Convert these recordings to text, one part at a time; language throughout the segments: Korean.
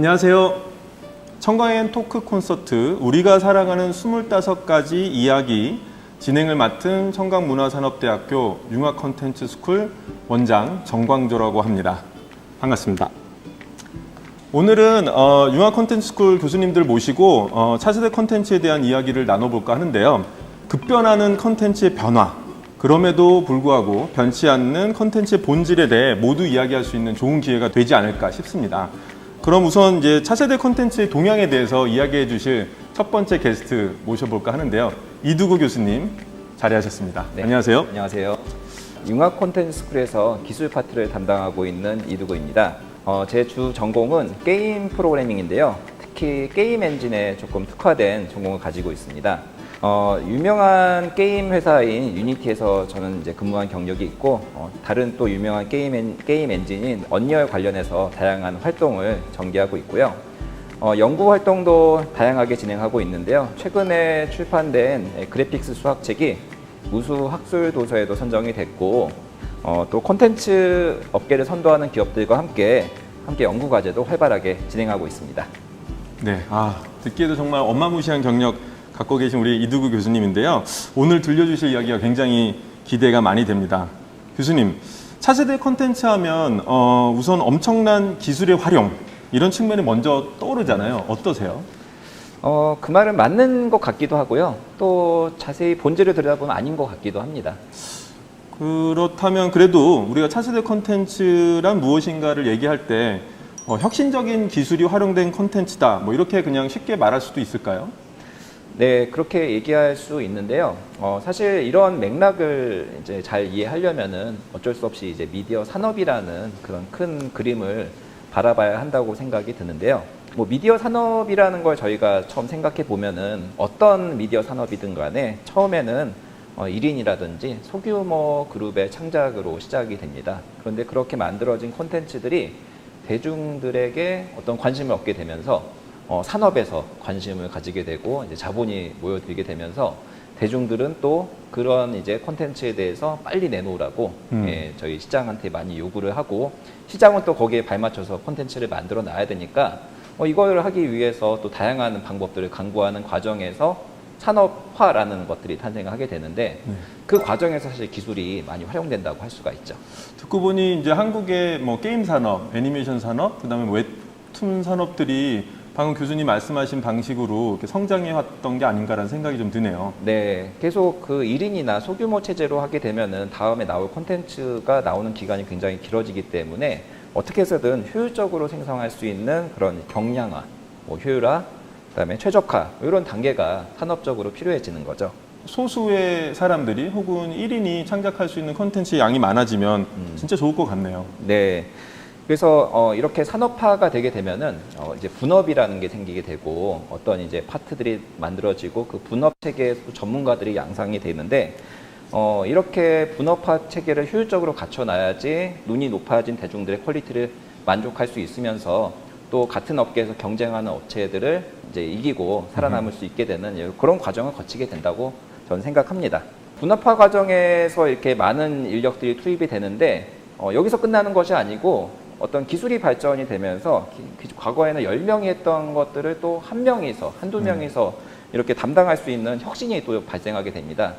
안녕하세요. 청과엔 토크 콘서트 우리가 살아가는 25가지 이야기 진행을 맡은 청강문화산업대학교 융합 컨텐츠 스쿨 원장 정광조라고 합니다. 반갑습니다. 오늘은 어, 융합 컨텐츠 스쿨 교수님들 모시고 어, 차세대 컨텐츠에 대한 이야기를 나눠볼까 하는데요. 급변하는 컨텐츠의 변화, 그럼에도 불구하고 변치 않는 컨텐츠의 본질에 대해 모두 이야기할 수 있는 좋은 기회가 되지 않을까 싶습니다. 그럼 우선 이제 차세대 컨텐츠의 동향에 대해서 이야기해 주실 첫 번째 게스트 모셔볼까 하는데요. 이두구 교수님 자리하셨습니다. 네. 안녕하세요. 안녕하세요. 융합 콘텐츠 스쿨에서 기술 파트를 담당하고 있는 이두구입니다. 어, 제 주 전공은 게임 프로그래밍인데요. 특히 게임 엔진에 조금 특화된 전공을 가지고 있습니다. 어, 유명한 게임 회사인 유니티에서 저는 이제 근무한 경력이 있고 어, 다른 또 유명한 게임, 엔, 게임 엔진인 언리얼 관련해서 다양한 활동을 전개하고 있고요. 어, 연구 활동도 다양하게 진행하고 있는데요. 최근에 출판된 예, 그래픽스 수학책이 우수 학술 도서에도 선정이 됐고 어, 또 콘텐츠 업계를 선도하는 기업들과 함께 함께 연구 과제도 활발하게 진행하고 있습니다. 네, 아 듣기에도 정말 어마무시한 경력 갖고 계신 우리 이두구 교수님인데요. 오늘 들려주실 이야기가 굉장히 기대가 많이 됩니다. 교수님, 차세대 컨텐츠 하면 어, 우선 엄청난 기술의 활용 이런 측면이 먼저 떠오르잖아요. 어떠세요? 어, 그 말은 맞는 것 같기도 하고요. 또 자세히 본질을 들여다보면 아닌 것 같기도 합니다. 그렇다면 그래도 우리가 차세대 컨텐츠란 무엇인가를 얘기할 때 어, 혁신적인 기술이 활용된 컨텐츠다. 뭐 이렇게 그냥 쉽게 말할 수도 있을까요? 네, 그렇게 얘기할 수 있는데요. 어, 사실 이런 맥락을 이제 잘 이해하려면은 어쩔 수 없이 이제 미디어 산업이라는 그런 큰 그림을 바라봐야 한다고 생각이 드는데요. 뭐 미디어 산업이라는 걸 저희가 처음 생각해 보면은 어떤 미디어 산업이든 간에 처음에는 어, 1인이라든지 소규모 그룹의 창작으로 시작이 됩니다. 그런데 그렇게 만들어진 콘텐츠들이 대중들에게 어떤 관심을 얻게 되면서 어, 산업에서 관심을 가지게 되고 이제 자본이 모여들게 되면서 대중들은 또 그런 이제 콘텐츠에 대해서 빨리 내놓으라고 음. 예, 저희 시장한테 많이 요구를 하고 시장은 또 거기에 발맞춰서 콘텐츠를 만들어 놔야 되니까 어, 이걸 하기 위해서 또 다양한 방법들을 강구하는 과정에서 산업화라는 것들이 탄생하게 되는데 네. 그 과정에서 사실 기술이 많이 활용된다고 할 수가 있죠. 듣고 보니 이제 한국의 뭐 게임 산업, 애니메이션 산업, 그다음에 웹툰 산업들이 방금 교수님 말씀하신 방식으로 이렇게 성장해 왔던 게 아닌가라는 생각이 좀 드네요. 네, 계속 그 1인이나 소규모 체제로 하게 되면은 다음에 나올 콘텐츠가 나오는 기간이 굉장히 길어지기 때문에 어떻게 해서든 효율적으로 생성할 수 있는 그런 경량화, 뭐 효율화, 그다음에 최적화 이런 단계가 산업적으로 필요해지는 거죠. 소수의 사람들이 혹은 1인이 창작할 수 있는 콘텐츠 양이 많아지면 음. 진짜 좋을 것 같네요. 네. 그래서 어, 이렇게 산업화가 되게 되면은 어, 이제 분업이라는 게 생기게 되고 어떤 이제 파트들이 만들어지고 그 분업 체계에서 또 전문가들이 양상이 되는데 어, 이렇게 분업화 체계를 효율적으로 갖춰놔야지 눈이 높아진 대중들의 퀄리티를 만족할 수 있으면서 또 같은 업계에서 경쟁하는 업체들을 이제 이기고 살아남을 수 있게 되는 그런 과정을 거치게 된다고 저는 생각합니다. 분업화 과정에서 이렇게 많은 인력들이 투입이 되는데 어, 여기서 끝나는 것이 아니고 어떤 기술이 발전이 되면서 기- 과거에는 10명이 했던 것들을 또 한 명이서 한두 명이서 이렇게 담당할 수 있는 혁신이 또 발생하게 됩니다.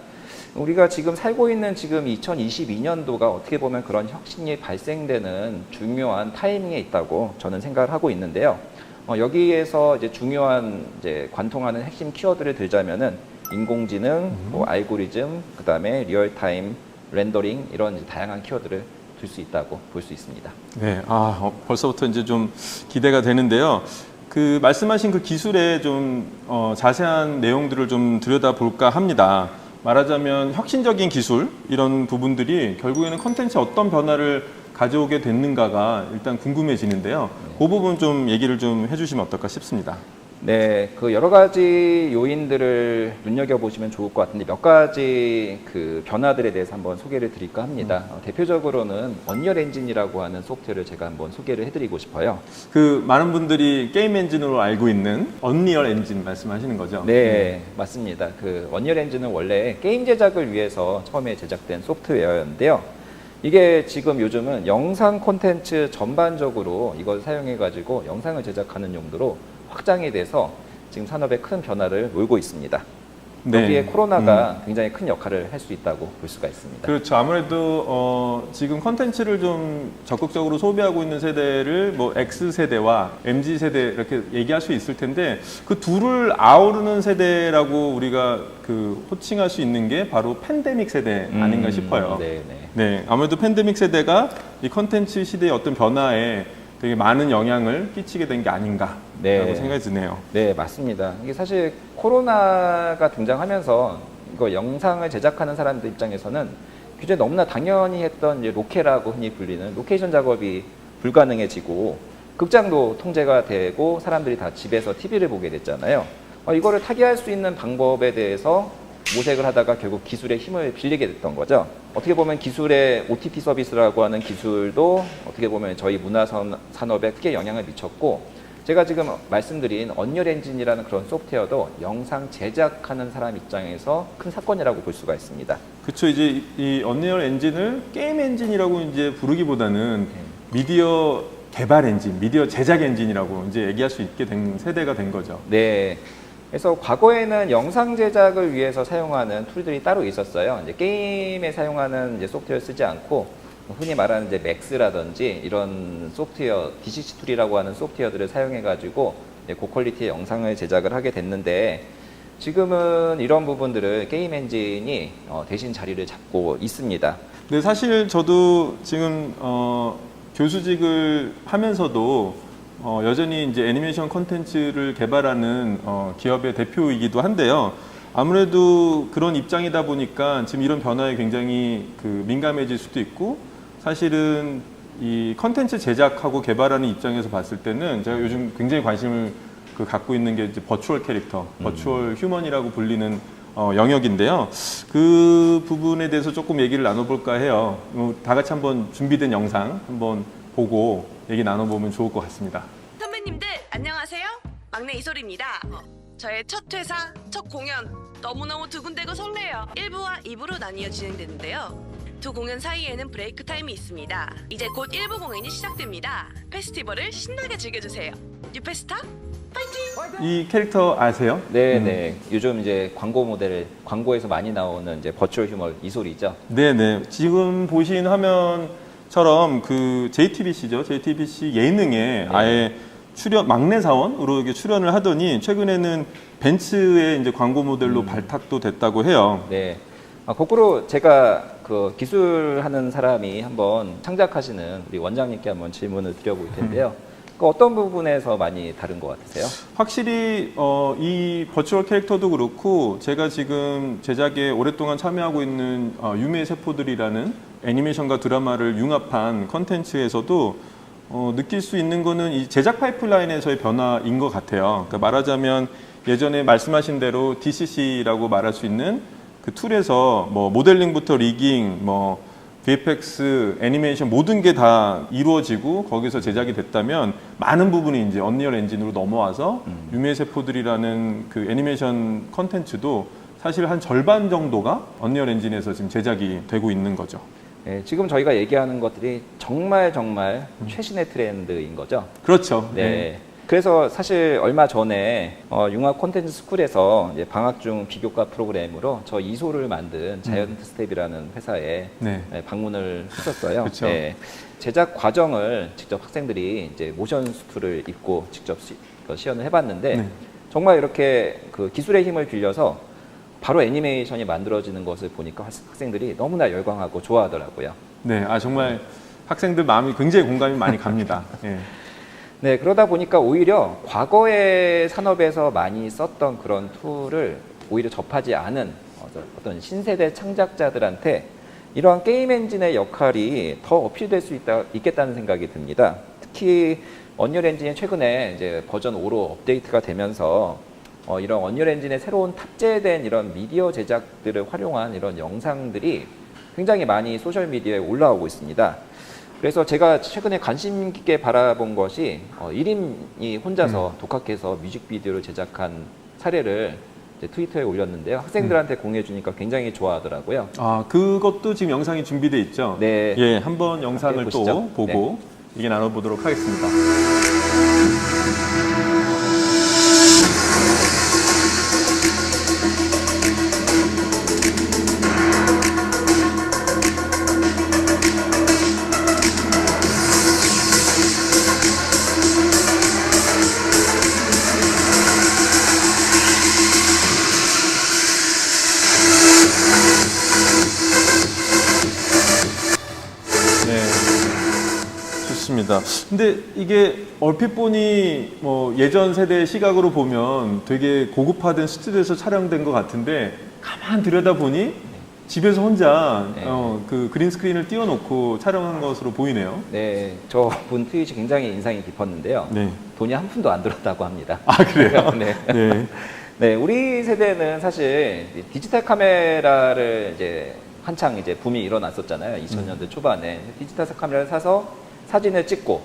우리가 지금 살고 있는 지금 2022년도가 어떻게 보면 그런 혁신이 발생되는 중요한 타이밍에 있다고 저는 생각을 하고 있는데요. 어, 여기에서 이제 중요한 이제 관통하는 핵심 키워드를 들자면은 인공지능, 뭐 알고리즘, 그 다음에 리얼타임 렌더링 이런 다양한 키워드를 들 수 있다고 볼 수 있습니다. 네, 아 어, 벌써부터 이제 좀 기대가 되는데요. 그 말씀하신 그 기술의 좀 어, 자세한 내용들을 좀 들여다 볼까 합니다. 말하자면 혁신적인 기술 이런 부분들이 결국에는 컨텐츠에 어떤 변화를 가져오게 됐는가가 일단 궁금해지는데요. 그 부분 좀 얘기를 좀 해주시면 어떨까 싶습니다. 네, 그 여러 가지 요인들을 눈여겨보시면 좋을 것 같은데 몇 가지 그 변화들에 대해서 한번 소개를 드릴까 합니다. 어, 대표적으로는 언리얼 엔진이라고 하는 소프트웨어를 제가 한번 소개를 해드리고 싶어요. 그 많은 분들이 게임 엔진으로 알고 있는 언리얼 엔진 말씀하시는 거죠? 네, 맞습니다. 그 언리얼 엔진은 원래 게임 제작을 위해서 처음에 제작된 소프트웨어였는데요. 이게 지금 요즘은 영상 콘텐츠 전반적으로 이걸 사용해 가지고 영상을 제작하는 용도로 확장이 돼서 지금 산업에 큰 변화를 몰고 있습니다. 네. 여기에 코로나가 굉장히 큰 역할을 할 수 있다고 볼 수가 있습니다. 그렇죠. 아무래도 어, 지금 컨텐츠를 좀 적극적으로 소비하고 있는 세대를 뭐 X 세대와 MZ 세대 이렇게 얘기할 수 있을 텐데 그 둘을 아우르는 세대라고 우리가 그 호칭할 수 있는 게 바로 팬데믹 세대 아닌가 음, 싶어요. 네, 네. 네, 아무래도 팬데믹 세대가 이 컨텐츠 시대의 어떤 변화에 되게 많은 영향을 끼치게 된 게 아닌가라고 네. 생각이 드네요. 네, 맞습니다. 이게 사실 코로나가 등장하면서 이거 영상을 제작하는 사람들 입장에서는 기존에 너무나 당연히 했던 이제 로케라고 흔히 불리는 로케이션 작업이 불가능해지고 극장도 통제가 되고 사람들이 다 집에서 TV를 보게 됐잖아요. 어, 이거를 타개할 수 있는 방법에 대해서 모색을 하다가 결국 기술의 힘을 빌리게 됐던 거죠. 어떻게 보면 기술의 OTT 서비스라고 하는 기술도 어떻게 보면 저희 문화 산- 산업에 크게 영향을 미쳤고 제가 지금 말씀드린 언리얼 엔진이라는 그런 소프트웨어도 영상 제작하는 사람 입장에서 큰 사건이라고 볼 수가 있습니다. 그렇죠. 이제 이 언리얼 엔진을 게임 엔진이라고 이제 부르기보다는 미디어 개발 엔진, 미디어 제작 엔진이라고 이제 얘기할 수 있게 된 세대가 된 거죠. 네. 그래서 과거에는 영상 제작을 위해서 사용하는 툴들이 따로 있었어요. 이제 게임에 사용하는 이제 소프트웨어 쓰지 않고 흔히 말하는 이제 맥스라든지 이런 소프트웨어, DCC 툴이라고 하는 소프트웨어들을 사용해 가지고 고퀄리티의 영상을 제작을 하게 됐는데 지금은 이런 부분들을 게임 엔진이 어, 대신 자리를 잡고 있습니다. 근데 사실 저도 지금 어, 교수직을 하면서도 어, 여전히 이제 애니메이션 콘텐츠를 개발하는 어, 기업의 대표이기도 한데요. 아무래도 그런 입장이다 보니까 지금 이런 변화에 굉장히 그 민감해질 수도 있고 사실은 이 컨텐츠 제작하고 개발하는 입장에서 봤을 때는 제가 요즘 굉장히 관심을 그 갖고 있는 게 이제 버추얼 캐릭터, 버추얼 휴먼이라고 불리는 어, 영역인데요. 그 부분에 대해서 조금 얘기를 나눠볼까 해요. 어, 다 같이 한번 준비된 영상 한번 보고 얘기 나눠보면 좋을 것 같습니다. 선배님들 안녕하세요. 막내 이솔입니다. 어, 저의 첫 회사, 첫 공연 너무너무 두근대고 설레요. 1부와 2부로 나뉘어 진행되는데요. 두 공연 사이에는 브레이크 타임이 있습니다. 이제 곧 1부 공연이 시작됩니다. 페스티벌을 신나게 즐겨주세요. 뉴페스타 파이팅! 이 캐릭터 아세요? 네, 음. 네. 요즘 이제 광고 모델, 광고에서 많이 나오는 이제 버추얼 휴머 이소리죠. 네네. 지금 보신 화면 처럼 그 JTBC죠. JTBC 예능에 아예 출연 막내 사원으로 이렇게 출연을 하더니 최근에는 벤츠의 이제 광고 모델로 발탁도 됐다고 해요. 네. 아, 거꾸로 제가 그 기술하는 사람이 한번 창작하시는 우리 원장님께 한번 질문을 드려볼 텐데요. 그 어떤 부분에서 많이 다른 것 같으세요? 확실히 어, 이 버추얼 캐릭터도 그렇고 제가 지금 제작에 오랫동안 참여하고 있는 어, 유미의 세포들이라는 애니메이션과 드라마를 융합한 컨텐츠에서도 어, 느낄 수 있는 거는 이 제작 파이프라인에서의 변화인 것 같아요. 그러니까 말하자면 예전에 말씀하신 대로 DCC라고 말할 수 있는 그 툴에서 뭐 모델링부터 리깅, 뭐 VFX, 애니메이션 모든 게 다 이루어지고 거기서 제작이 됐다면 많은 부분이 이제 언리얼 엔진으로 넘어와서 유미의 세포들이라는 그 애니메이션 컨텐츠도 사실 한 절반 정도가 언리얼 엔진에서 지금 제작이 되고 있는 거죠. 네, 지금 저희가 얘기하는 것들이 정말 정말 최신의 트렌드인 거죠. 그렇죠. 네. 그래서 사실 얼마 전에 어, 융합 콘텐츠 스쿨에서 방학 중 비교과 프로그램으로 저 이소를 만든 자이언트 스텝이라는 회사에 네. 네, 방문을 했었어요. 그쵸. 네. 제작 과정을 직접 학생들이 이제 모션 수트를 입고 직접 시, 그 시연을 해봤는데 네. 정말 이렇게 그 기술의 힘을 빌려서 바로 애니메이션이 만들어지는 것을 보니까 학- 학생들이 너무나 열광하고 좋아하더라고요. 네. 아 정말 학생들 마음이 굉장히 공감이 많이 갑니다. 예. 네, 그러다 보니까 오히려 과거의 산업에서 많이 썼던 그런 툴을 오히려 접하지 않은 어떤- 어떤 신세대 창작자들한테 이러한 게임 엔진의 역할이 더 어필될 수 있다, 있겠다는 생각이 듭니다. 특히 언리얼 엔진이 최근에 이제 버전 5로 업데이트가 되면서 어, 이런 언리얼 엔진에 새로운 탑재된 이런 미디어 제작들을 활용한 이런 영상들이 굉장히 많이 소셜 미디어에 올라오고 있습니다. 그래서 제가 최근에 관심 깊게 바라본 것이 어, 1인이 혼자서 독학해서 뮤직비디오를 제작한 사례를 이제 트위터에 올렸는데요. 학생들한테 공유해 주니까 굉장히 좋아하더라고요. 아, 그것도 지금 영상이 준비돼 있죠? 네. 예, 한번 영상을 또. 보고 이게 나눠보도록 하겠습니다. 근데 이게 얼핏 보니 뭐 예전 세대의 시각으로 보면 되게 고급화된 스튜디오에서 촬영된 것 같은데 가만 들여다 보니 집에서 혼자 네. 어, 그 그린 스크린을 띄워놓고 촬영한 것으로 보이네요. 네, 저분 트윗이 굉장히 인상이 깊었는데요. 네. 돈이 한 푼도 안 들었다고 합니다. 아 그래요? 네. 네. 네, 우리 세대는 사실 이 디지털 카메라를 이제 한창 이제 붐이 일어났었잖아요. 2000년대 초반에 디지털 카메라를 사서 사진을 찍고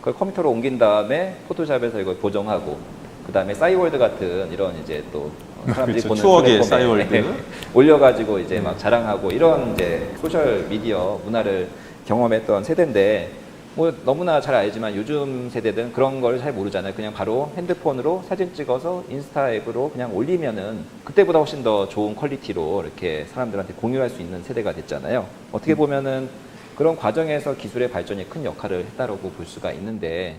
그걸 컴퓨터로 옮긴 다음에 포토샵에서 이걸 보정하고 그 다음에 싸이월드 같은 이런 이제 또 사람들이 그렇죠. 보는 추억의 싸이월드. 네, 올려가지고 이제 막 자랑하고 이런 이제 소셜 미디어 문화를 경험했던 세대인데 뭐 너무나 잘 알지만 요즘 세대들은 그런 걸 잘 모르잖아요. 그냥 바로 핸드폰으로 사진 찍어서 인스타 앱으로 그냥 올리면은 그때보다 훨씬 더 좋은 퀄리티로 이렇게 사람들한테 공유할 수 있는 세대가 됐잖아요. 어떻게 보면은 그런 과정에서 기술의 발전이 큰 역할을 했다라고 볼 수가 있는데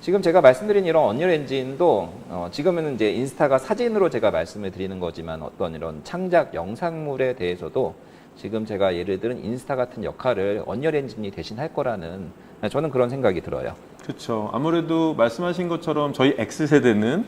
지금 제가 말씀드린 이런 언리얼 엔진도 어, 지금은 이제 인스타가 사진으로 제가 말씀을 드리는 거지만 어떤 이런 창작 영상물에 대해서도 지금 제가 예를 들은 인스타 같은 역할을 언리얼 엔진이 대신할 거라는 저는 그런 생각이 들어요. 그렇죠. 아무래도 말씀하신 것처럼 저희 X 세대는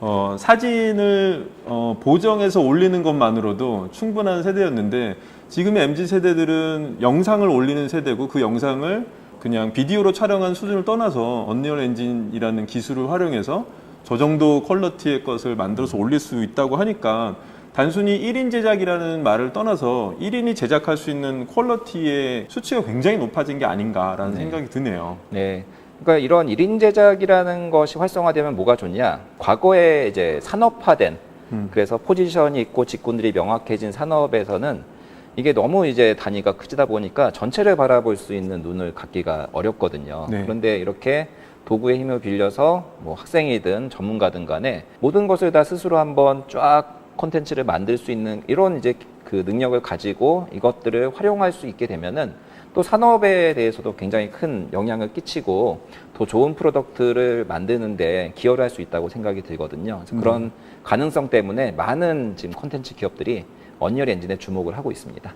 어, 사진을 어, 보정해서 올리는 것만으로도 충분한 세대였는데 지금의 MZ 세대들은 영상을 올리는 세대고 그 영상을 그냥 비디오로 촬영한 수준을 떠나서 언리얼 엔진이라는 기술을 활용해서 저 정도 퀄러티의 것을 만들어서 올릴 수 있다고 하니까 단순히 1인 제작이라는 말을 떠나서 1인이 제작할 수 있는 퀄러티의 수치가 굉장히 높아진 게 아닌가라는 네. 생각이 드네요. 네. 그러니까 이런 1인 제작이라는 것이 활성화되면 뭐가 좋냐? 과거에 이제 산업화된 음. 그래서 포지션이 있고 직군들이 명확해진 산업에서는 이게 너무 이제 단위가 크다 보니까 전체를 바라볼 수 있는 눈을 갖기가 어렵거든요. 네. 그런데 이렇게 도구의 힘을 빌려서 뭐 학생이든 전문가든 간에 모든 것을 다 스스로 한번 쫙 콘텐츠를 만들 수 있는 이런 이제 그 능력을 가지고 이것들을 활용할 수 있게 되면은 또 산업에 대해서도 굉장히 큰 영향을 끼치고 더 좋은 프로덕트를 만드는데 기여를 할 수 있다고 생각이 들거든요. 그래서 그런 가능성 때문에 많은 지금 콘텐츠 기업들이 언리얼 엔진에 주목을 하고 있습니다.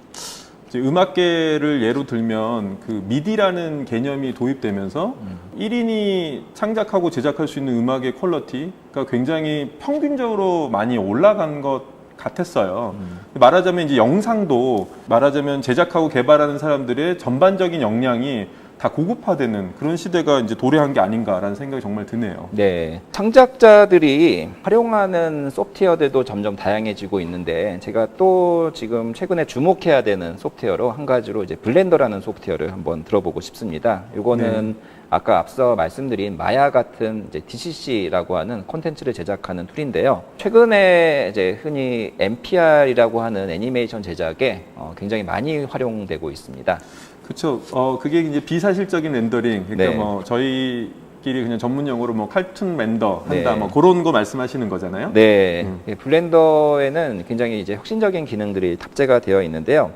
이제 음악계를 예로 들면 그 미디라는 개념이 도입되면서 1인이 창작하고 제작할 수 있는 음악의 퀄러티가 굉장히 평균적으로 많이 올라간 것 같았어요. 말하자면 이제 영상도 말하자면 제작하고 개발하는 사람들의 전반적인 역량이 다 고급화되는 그런 시대가 이제 도래한 게 아닌가라는 생각이 정말 드네요. 네. 창작자들이 활용하는 소프트웨어들도 점점 다양해지고 있는데 제가 또 지금 최근에 주목해야 되는 소프트웨어로 한 가지로 이제 블렌더라는 소프트웨어를 한번 들어보고 싶습니다. 이거는 아까 앞서 말씀드린 마야 같은 이제 DCC라고 하는 콘텐츠를 제작하는 툴인데요. 최근에 이제 흔히 MPR이라고 하는 애니메이션 제작에 어, 굉장히 많이 활용되고 있습니다. 그렇죠. 어 그게 이제 비사실적인 렌더링. 그러니까 네. 뭐 저희 끼리 그냥 전문 용어로 뭐 칼툰 렌더 한다. 네. 뭐 그런 거 말씀하시는 거잖아요. 네, 음. 예, 블렌더에는 굉장히 이제 혁신적인 기능들이 탑재가 되어 있는데요.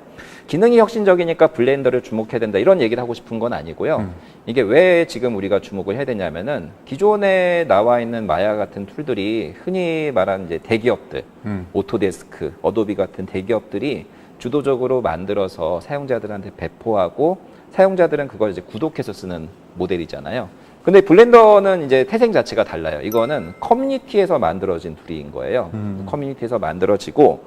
기능이 혁신적이니까 블렌더를 주목해야 된다 이런 얘기를 하고 싶은 건 아니고요. 음. 이게 왜 지금 우리가 주목을 해야 되냐면은 기존에 나와 있는 마야 같은 툴들이 흔히 말하는 이제 대기업들, 음. 오토데스크, 어도비 같은 대기업들이 주도적으로 만들어서 사용자들한테 배포하고 사용자들은 그걸 이제 구독해서 쓰는 모델이잖아요. 근데 블렌더는 이제 태생 자체가 달라요. 이거는 커뮤니티에서 만들어진 툴인 거예요. 음. 커뮤니티에서 만들어지고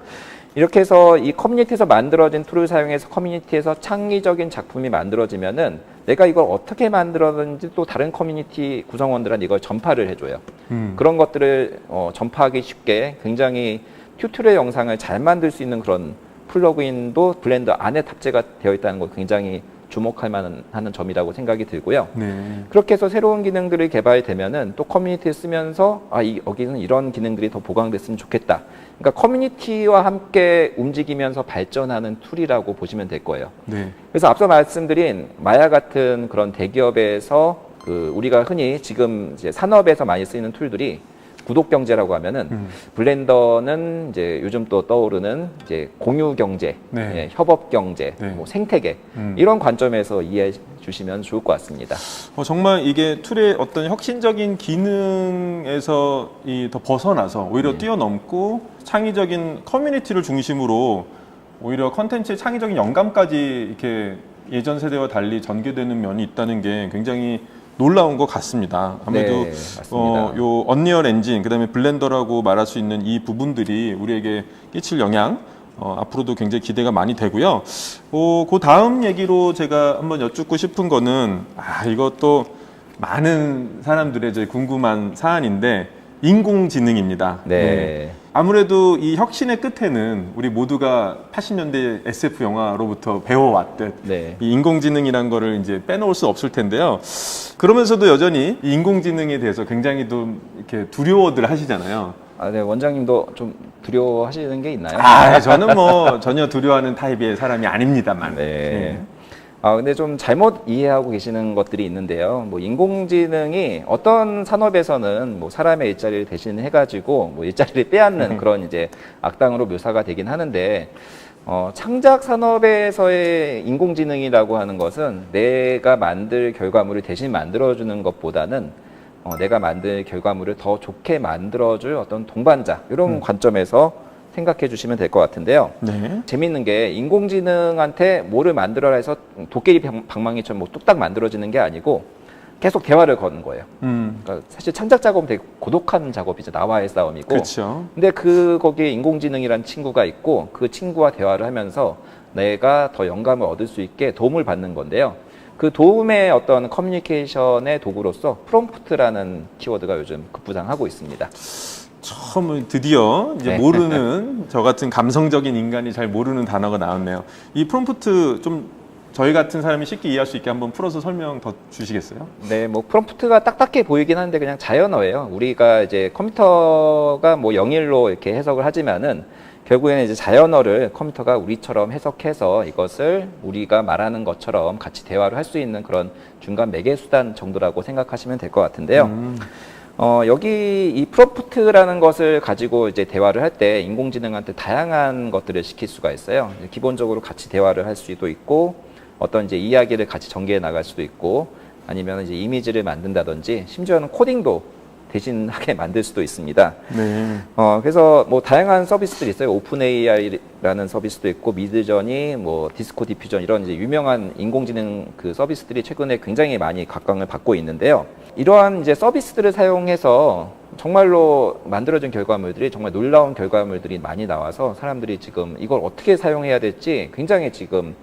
이렇게 해서 이 커뮤니티에서 만들어진 툴을 사용해서 커뮤니티에서 창의적인 작품이 만들어지면은 내가 이걸 어떻게 만들었는지 또 다른 커뮤니티 구성원들한테 이걸 전파를 해줘요. 음. 그런 것들을 어, 전파하기 쉽게 굉장히 튜토리얼 영상을 잘 만들 수 있는 그런 플러그인도 블렌더 안에 탑재가 되어 있다는 걸 굉장히 주목할 만한 하는 점이라고 생각이 들고요. 네. 그렇게 해서 새로운 기능들이 개발되면은 또 커뮤니티를 쓰면서 아, 이, 여기는 이런 기능들이 더 보강됐으면 좋겠다. 그러니까 커뮤니티와 함께 움직이면서 발전하는 툴이라고 보시면 될 거예요. 네. 그래서 앞서 말씀드린 마야 같은 그런 대기업에서 그 우리가 흔히 지금 산업에서 많이 쓰이는 툴들이 구독 경제라고 하면은 음. 블렌더는 이제 요즘 또 떠오르는 이제 공유 경제, 네. 예, 협업 경제, 네. 뭐 생태계 음. 이런 관점에서 이해해 주시면 좋을 것 같습니다. 어, 정말 이게 툴의 어떤 혁신적인 기능에서 이 더 벗어나서 오히려 네. 뛰어넘고 창의적인 커뮤니티를 중심으로 오히려 컨텐츠의 창의적인 영감까지 이렇게 예전 세대와 달리 전개되는 면이 있다는 게 굉장히 놀라운 것 같습니다. 아무래도 네. 어, 요 언리얼 엔진 그다음에 블렌더라고 말할 수 있는 이 부분들이 우리에게 끼칠 영향 어, 앞으로도 굉장히 기대가 많이 되고요. 어, 그 다음 얘기로 제가 한번 여쭙고 싶은 거는 아 이것도 많은 사람들의 이제 궁금한 사안인데 인공지능입니다. 네. 아무래도 이 혁신의 끝에는 우리 모두가 80년대 SF 영화로부터 배워왔듯 네. 이 인공지능이란 거를 이제 빼놓을 수 없을 텐데요. 그러면서도 여전히 이 인공지능에 대해서 굉장히 좀 이렇게 두려워들 하시잖아요. 아, 네, 원장님도 좀 두려워하시는 게 있나요? 아, 저는 뭐 전혀 두려워하는 타입의 사람이 아닙니다만. 네. 아, 근데 좀 잘못 이해하고 계시는 것들이 있는데요. 뭐 인공지능이 어떤 산업에서는 뭐 사람의 일자리를 대신해가지고 뭐 일자리를 빼앗는 그런 이제 악당으로 묘사가 되긴 하는데 어, 창작 산업에서의 인공지능이라고 하는 것은 내가 만들 결과물을 대신 만들어주는 것보다는 어, 내가 만들 결과물을 더 좋게 만들어줄 어떤 동반자 이런 관점에서 생각해 주시면 될 것 같은데요. 네. 재밌는 게 인공지능한테 뭐를 만들어라 해서 도깨비 방- 방망이처럼 뭐 뚝딱 만들어지는 게 아니고 계속 대화를 거는 거예요. 음. 그러니까 사실 창작 작업은 되게 고독한 작업이죠. 나와의 싸움이고. 그렇죠. 근데 그 거기에 인공지능이란 친구가 있고 그 친구와 대화를 하면서 내가 더 영감을 얻을 수 있게 도움을 받는 건데요. 그 도움의 어떤 커뮤니케이션의 도구로서 프롬프트라는 키워드가 요즘 급부상하고 있습니다. 처음 드디어 이제 네. 모르는 저 같은 감성적인 인간이 잘 모르는 단어가 나왔네요. 이 프롬프트 좀 저희 같은 사람이 쉽게 이해할 수 있게 한번 풀어서 설명 더 주시겠어요? 네, 뭐 프롬프트가 딱딱해 보이긴 한데 그냥 자연어예요. 우리가 이제 컴퓨터가 뭐 영일로 이렇게 해석을 하지만은 결국에는 이제 자연어를 컴퓨터가 우리처럼 해석해서 이것을 우리가 말하는 것처럼 같이 대화를 할 수 있는 그런 중간 매개 수단 정도라고 생각하시면 될 것 같은데요. 음. 어, 여기 이 프롬프트라는 것을 가지고 이제 대화를 할 때 인공지능한테 다양한 것들을 시킬 수가 있어요. 기본적으로 같이 대화를 할 수도 있고 어떤 이제 이야기를 같이 전개해 나갈 수도 있고 아니면 이제 이미지를 만든다든지 심지어는 코딩도 대신하게 만들 수도 있습니다. 네. 어, 그래서 뭐 다양한 서비스들이 있어요. 오픈 AI라는 서비스도 있고 미드전이 뭐 디스코 디퓨전 이런 이제 유명한 인공지능 그 서비스들이 최근에 굉장히 많이 각광을 받고 있는데요. 이러한 이제 서비스들을 사용해서 정말로 만들어진 결과물들이 정말 놀라운 결과물들이 많이 나와서 사람들이 지금 이걸 어떻게 사용해야 될지 굉장히 지금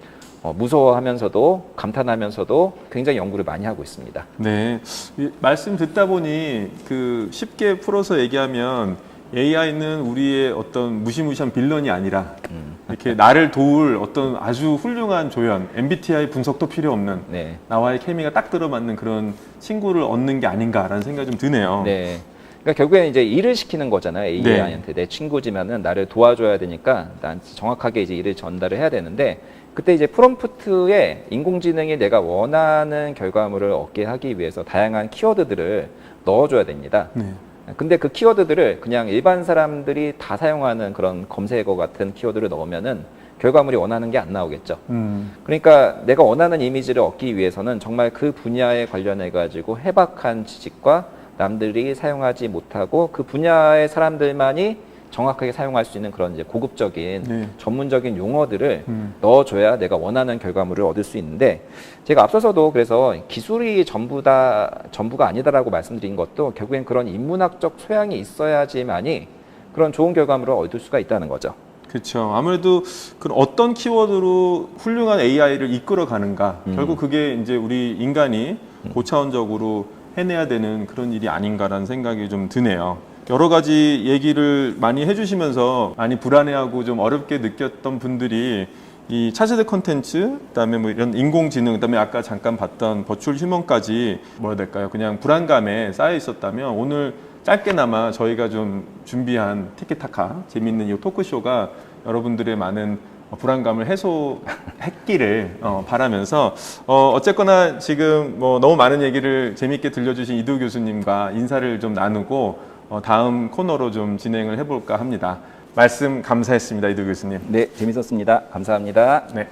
어, 무서워하면서도 감탄하면서도 굉장히 연구를 많이 하고 있습니다. 네. 이 말씀 듣다 보니 그 쉽게 풀어서 얘기하면 AI는 우리의 어떤 무시무시한 빌런이 아니라 음. 이렇게 나를 도울 어떤 아주 훌륭한 조연, MBTI 분석도 필요 없는 네. 나와의 케미가 딱 들어맞는 그런 친구를 얻는 게 아닌가라는 생각이 좀 드네요. 네. 그러니까 결국에는 이제 일을 시키는 거잖아요. 네. AI한테 내 친구지만은 나를 도와줘야 되니까 난 정확하게 이제 일을 전달을 해야 되는데 그때 이제 프롬프트에 인공지능이 내가 원하는 결과물을 얻게 하기 위해서 다양한 키워드들을 넣어줘야 됩니다. 네. 근데 그 키워드들을 그냥 일반 사람들이 다 사용하는 그런 검색어 같은 키워드를 넣으면은 결과물이 원하는 게 안 나오겠죠. 음. 그러니까 내가 원하는 이미지를 얻기 위해서는 정말 그 분야에 관련해 가지고 해박한 지식과 남들이 사용하지 못하고 그 분야의 사람들만이 정확하게 사용할 수 있는 그런 이제 고급적인 네. 전문적인 용어들을 음. 넣어줘야 내가 원하는 결과물을 얻을 수 있는데 제가 앞서서도 그래서 기술이 전부다 전부가 아니다라고 말씀드린 것도 결국엔 그런 인문학적 소양이 있어야지만이 그런 좋은 결과물을 얻을 수가 있다는 거죠. 그렇죠. 아무래도 그 어떤 키워드로 훌륭한 AI를 이끌어 가는가. 음. 결국 그게 이제 우리 인간이 고차원적으로 해내야 되는 그런 일이 아닌가라는 생각이 좀 드네요. 여러 가지 얘기를 많이 해주시면서 많이 불안해하고 좀 어렵게 느꼈던 분들이 이 차세대 컨텐츠, 그다음에 뭐 이런 인공지능, 그다음에 아까 잠깐 봤던 버추얼 휴먼까지 뭐라 될까요? 그냥 불안감에 쌓여 있었다면 오늘 짧게나마 저희가 좀 준비한 티키타카 재밌는 이 토크쇼가 여러분들의 많은 어, 불안감을 해소했기를 어, 바라면서 어, 어쨌거나 지금 뭐 너무 많은 얘기를 재밌게 들려주신 이두 교수님과 인사를 좀 나누고 어, 다음 코너로 좀 진행을 해볼까 합니다. 말씀 감사했습니다, 이두 교수님. 네, 재밌었습니다. 감사합니다. 네.